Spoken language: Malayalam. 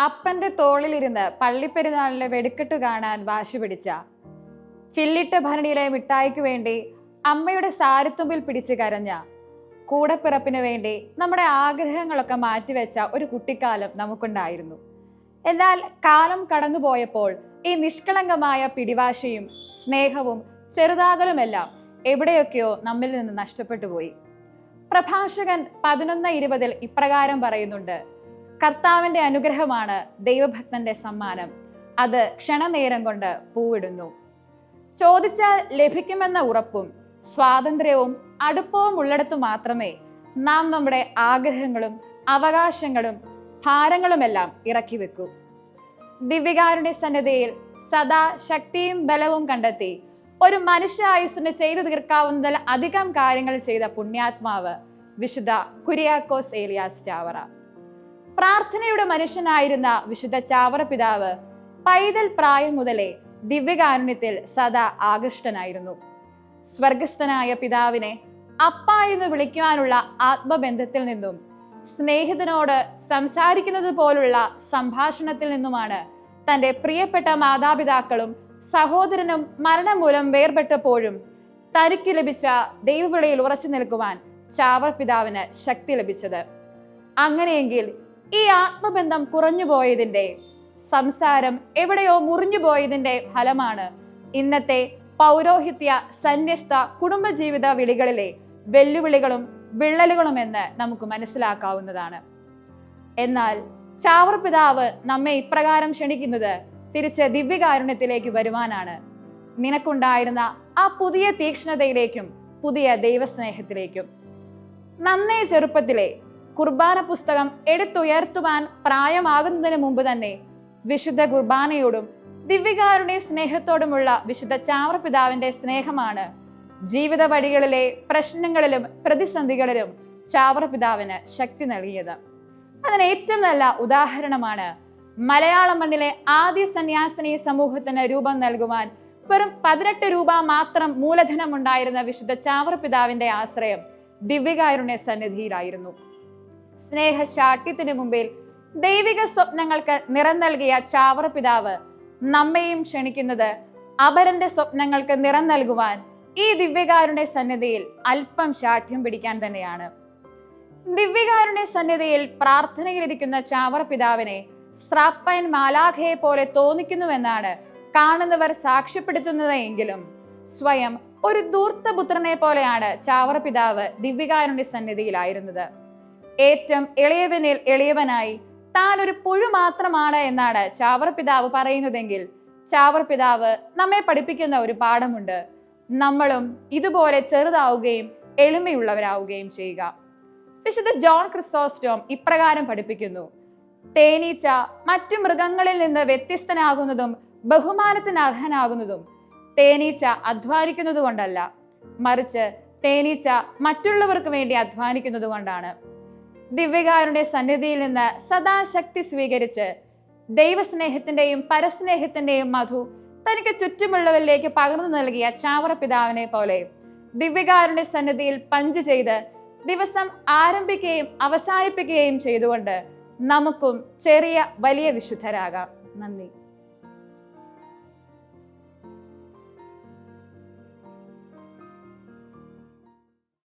അപ്പന്റെ തോളിലിരുന്ന് പള്ളിപ്പെരുന്നാളിലെ വെടിക്കെട്ട് കാണാൻ വാശി പിടിച്ച. ചില്ലിട്ട ഭരണിയിലെ മിഠായിക്ക് വേണ്ടി അമ്മയുടെ സാരിത്തുമ്പിൽ പിടിച്ച് കരഞ്ഞ. കൂടപ്പിറപ്പിന് വേണ്ടി നമ്മുടെ ആഗ്രഹങ്ങളൊക്കെ മാറ്റിവെച്ച ഒരു കുട്ടിക്കാലം നമുക്കുണ്ടായിരുന്നു. എന്നാൽ കാലം കടന്നുപോയപ്പോൾ ഈ നിഷ്കളങ്കമായ പിടിവാശിയും സ്നേഹവും ചെറുതാകലുമെല്ലാം എവിടെയൊക്കെയോ നമ്മിൽ നിന്ന് നഷ്ടപ്പെട്ടു പോയി പ്രഭാഷകൻ പതിനൊന്ന് ഇരുപതിൽ ഇപ്രകാരം പറയുന്നുണ്ട്. കർത്താവിന്റെ അനുഗ്രഹമാണ് ദൈവഭക്തന്റെ സമ്മാനം. അത് ക്ഷണനേരം കൊണ്ട് പൂവിടുന്നു. ചോദിച്ചാൽ ലഭിക്കുമെന്ന ഉറപ്പും സ്വാതന്ത്ര്യവും അടുപ്പവും ഉള്ളിടത്തു മാത്രമേ നാം നമ്മുടെ ആഗ്രഹങ്ങളും അവകാശങ്ങളും ഭാരങ്ങളുമെല്ലാം ഇറക്കി വെക്കൂ. ദിവ്യകാരുടെ സന്നദ്ധയിൽ സദാ ശക്തിയും ബലവും കണ്ടെത്തി ഒരു മനുഷ്യ ആയുസ്സിന് ചെയ്തു തീർക്കാവുന്നതിൽ അധികം കാര്യങ്ങൾ ചെയ്ത പുണ്യാത്മാവ് വിശുദ്ധ കുര്യാക്കോസ് ഏലിയാസ് ചാവറ. പ്രാർത്ഥനയുടെ മനുഷ്യനായിരുന്ന വിശുദ്ധ ചാവറ പിതാവ് പൈതൽ പ്രായം മുതലേ ദിവ്യകാരുണ്യത്തിൽ സദാ ആകൃഷ്ടനായിരുന്നു. സ്വർഗസ്ഥനായ പിതാവിനെ അപ്പ എന്ന് വിളിക്കുവാനുള്ള ആത്മബന്ധത്തിൽ നിന്നും സ്നേഹിതനോട് സംസാരിക്കുന്നത് പോലുള്ള സംഭാഷണത്തിൽ നിന്നുമാണ് തന്റെ പ്രിയപ്പെട്ട മാതാപിതാക്കളും സഹോദരനും മരണം മൂലം വേർപെട്ടപ്പോഴും തനിക്ക് ലഭിച്ച ദൈവവിളയിൽ ഉറച്ചു നിൽക്കുവാൻ ചാവർ പിതാവിന് ശക്തി ലഭിച്ചത്. അങ്ങനെയെങ്കിൽ ഈ ആത്മബന്ധം കുറഞ്ഞുപോയതിന്റെ സംസാരം എവിടെയോ മുറിഞ്ഞുപോയതിന്റെ ഫലമാണ് ഇന്നത്തെ പൗരോഹിത്യ സന്യസ്ത കുടുംബജീവിത വിളികളിലെ വെല്ലുവിളികളും വിള്ളലുകളും എന്ന് നമുക്ക് മനസ്സിലാക്കാവുന്നതാണ്. എന്നാൽ ചാവർ പിതാവ് നമ്മെ ഇപ്രകാരം ക്ഷണിക്കുന്നത് തിരിച്ച് ദിവ്യകാരുണ്യത്തിലേക്ക് വരുവാനാണ്. നിനക്കുണ്ടായിരുന്ന ആ പുതിയ തീക്ഷ്ണതയിലേക്കും പുതിയ ദൈവസ്നേഹത്തിലേക്കും. നന്നേ ചെറുപ്പത്തിലെ കുർബാന പുസ്തകം എടുത്തുയർത്തുവാൻ പ്രായമാകുന്നതിന് മുമ്പ് തന്നെ വിശുദ്ധ കുർബാനയോടും ദിവ്യകാരുടെ സ്നേഹത്തോടുമുള്ള വിശുദ്ധ ചാവർപിതാവിന്റെ സ്നേഹമാണ്. ജീവിത വഴികളിലെ പ്രശ്നങ്ങളിലും പ്രതിസന്ധികളിലും ചാവറപിതാവിന് ശക്തി നൽകിയത്. അതിന് ഏറ്റവും നല്ല ഉദാഹരണമാണ് മലയാള മണ്ണിലെ ആദ്യ സന്യാസിനി സമൂഹത്തിന് രൂപം നൽകുവാൻ വെറും പതിനെട്ട് രൂപ മാത്രം മൂലധനമുണ്ടായിരുന്ന വിശുദ്ധ ചാവറപിതാവിന്റെ ആശ്രയം ദിവ്യകാരുണ്യ സന്നിധിയിലായിരുന്നു. സ്നേഹശാഠ്യത്തിന് മുമ്പിൽ ദൈവിക സ്വപ്നങ്ങൾക്ക് നിറം നൽകിയ ചാവറ പിതാവ് നമ്മെയും ക്ഷണിക്കുന്നത് അപരന്റെ സ്വപ്നങ്ങൾക്ക് നിറം നൽകുവാൻ ഈ ദിവ്യകാരുടെ സന്നിധിയിൽ അല്പം ശാഠ്യം പിടിക്കാൻ തന്നെയാണ്. ദിവ്യകാരുടെ സന്നിധിയിൽ പ്രാർത്ഥനയിലിരിക്കുന്ന ചാവറ പിതാവിനെ മാലാഖയെ പോലെ തോന്നിക്കുന്നുവെന്നാണ് കാണുന്നവർ സാക്ഷ്യപ്പെടുത്തുന്നത് എങ്കിലും സ്വയം ഒരു ധൂർത്തപുത്രനെ പോലെയാണ് ചാവറ പിതാവ് ദിവ്യകാരുടെ സന്നിധിയിലായിരുന്നത്. ഏറ്റവും എളിയവനിൽ എളിയവനായി. താൻ ഒരു പുഴു മാത്രമാണ് എന്നാണ് ചാവർ പിതാവ് പറയുന്നതെങ്കിൽ ചാവർ പിതാവ് നമ്മെ പഠിപ്പിക്കുന്ന ഒരു പാഠമുണ്ട്. നമ്മളും ഇതുപോലെ ചെറുതാവുകയും എളിമയുള്ളവരാവുകയും ചെയ്യുക. വിശുദ്ധ ജോൺ ക്രിസ്തോസ്റ്റോം ഇപ്രകാരം പഠിപ്പിക്കുന്നു. തേനീച്ച മറ്റു മൃഗങ്ങളിൽ നിന്ന് വ്യത്യസ്തനാകുന്നതും ബഹുമാനത്തിന് അർഹനാകുന്നതും തേനീച്ച അധ്വാനിക്കുന്നത് കൊണ്ടല്ല മറിച്ച് തേനീച്ച മറ്റുള്ളവർക്ക് വേണ്ടി അധ്വാനിക്കുന്നത് കൊണ്ടാണ് ദിവ്യകാരുടെ സന്നിധിയിൽ നിന്ന് സദാശക്തി സ്വീകരിച്ച് ദൈവസ്നേഹത്തിന്റെയും പരസ്നേഹത്തിന്റെയും മധു തനിക്ക് ചുറ്റുമുള്ളവരിലേക്ക് പകർന്നു നൽകിയ ചാവറ പിതാവിനെ പോലെ ദിവ്യകാരുടെ സന്നിധിയിൽ പഞ്ച് ചെയ്ത് ദിവസം ആരംഭിക്കുകയും അവസാനിപ്പിക്കുകയും ചെയ്തുകൊണ്ട് നമുക്കും ചെറിയ വലിയ വിശുദ്ധരാകാം. നന്ദി.